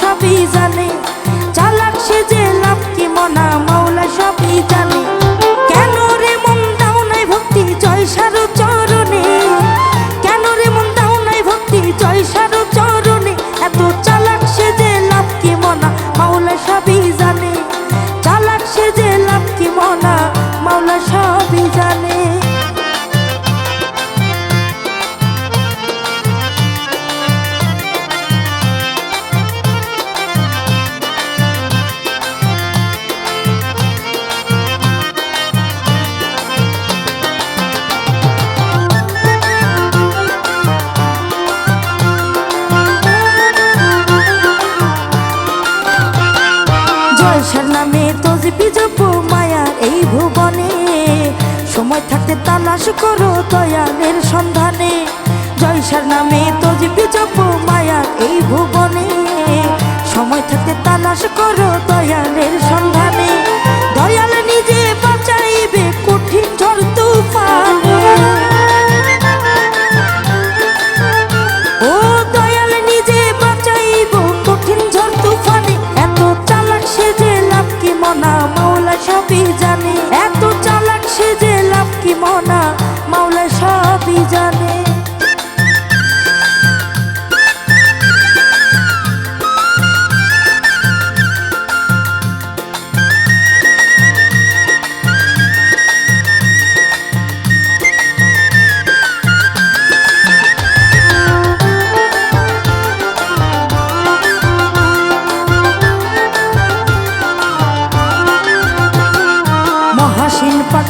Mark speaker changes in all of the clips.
Speaker 1: সবই জানে। চালাক সে যে লাভ কি মনা মাওলা সবই জানে। স্মৃতি মায়ার এই ভুবনে। সময় থাকতে তালাশ করো দয়ালের সন্ধানে। জয়সার নামে তজি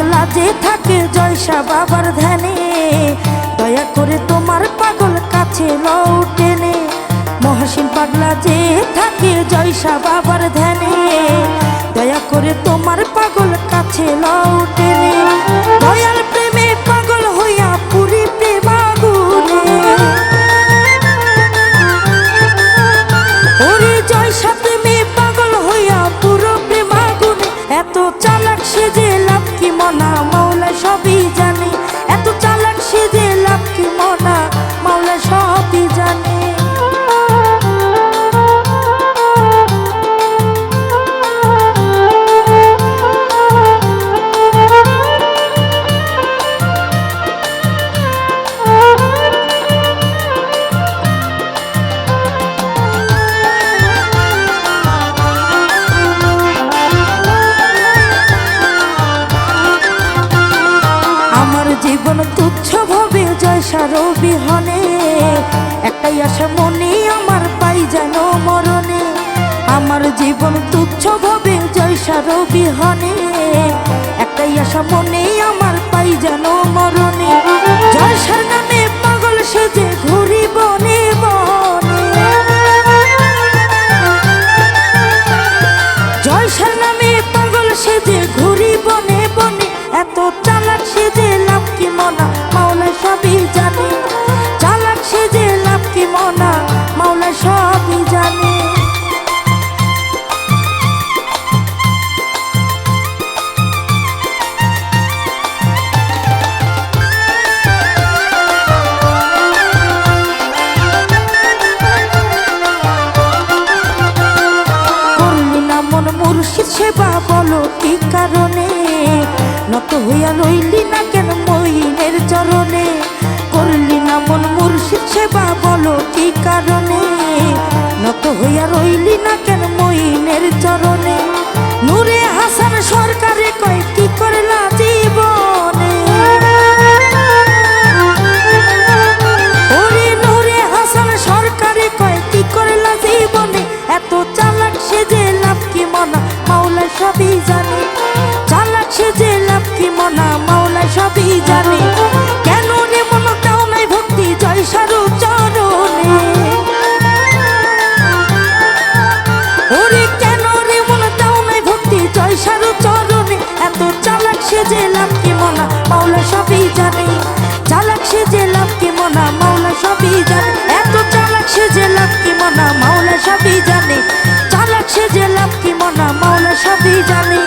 Speaker 1: পাগলা যে থাকে জয়সা বাবার ধ্যানে। দয়া করে তোমার পাগল কাছে লও টেনে। মহাসীন পাগলা যে থাকে জয়সা বাবার ধ্যানে। দয়া করে তোমার জীবন তুচ্ছ ভাবে জয়সার বিহনে একটাই আশা মনে আমার পাই যেন মরণে। আমার জীবন তুচ্ছ ভাবে জয়সার বিহনে একটাই আশা মনে আমার পাই যেন মরণে। জয় সার নামে পাগল সেজে ঘুরি নত হইয়া রইলি না কেন মহিনের চরণে? করলি না মন মুর্শিদ সেবা বলো কি কারণে? নত হইয়া রইলি সে যে লাভ কি মনা, মাওলা সবই জানে। চালাক সে যে লাভ কি মনা, মাওলা সবই জানে। এত চালাক সে যে লাভ কি মনা, মাওলা সবই জানে। চালাক সে যে লাভ কি মনা, মাওলা সবই জানে।